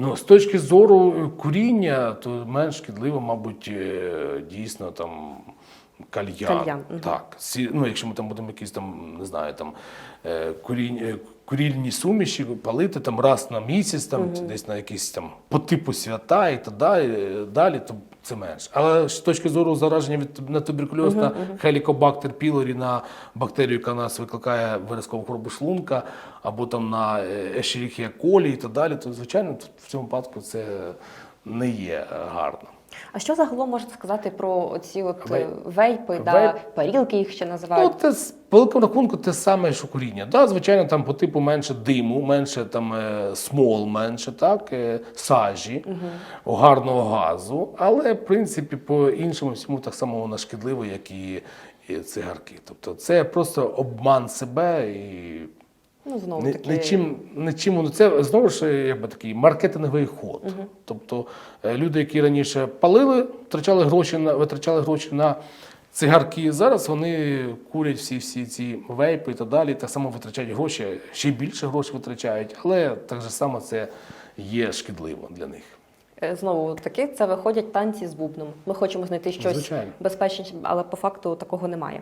Ну, з точки зору е, куріння, то менш шкідливо, мабуть, е, дійсно там кальян. Кальян. Так. Сі- Ну, якщо ми там будемо якісь там, не знаю, там е, курінь, е, курільні суміші палити там раз на місяць, там чи десь на якісь там по типу свята і так далі, е, далі, то це менше. Але з точки зору зараження від на туберкульоз на хелікобактер пілорі, на бактерію, яка нас викликає виразкову хворобу шлунка, або там на е, Escherichia coli і так далі, то звичайно в цьому випадку це не є гарно. А що загалом можете сказати про ці от Вей- е, вейпи, да, Вейп. парілки їх ще Ну, називають? це з- по великому рахунку те саме, що куріння. Да, звичайно, там по типу менше диму, менше там е, смол, менше так, е, сажі, гарного газу. Але в принципі по іншому всьому так само воно шкідливо, як і, і цигарки. Тобто це просто обман себе і Ну, знову Ни- таки. Нічим, нічим воно це знову ж якби такий маркетинговий ход. Тобто е, люди, які раніше палили, втрачали гроші на витрачали гроші на цигарки. Зараз вони курять всі, всі ці вейпи і так далі. Так само витрачають гроші, ще більше грошей витрачають, але так же само це є шкідливо для них. Е, Знову таки, це виходять танці з бубном. Ми хочемо знайти щось Звичайно. безпечніше, але по факту такого немає.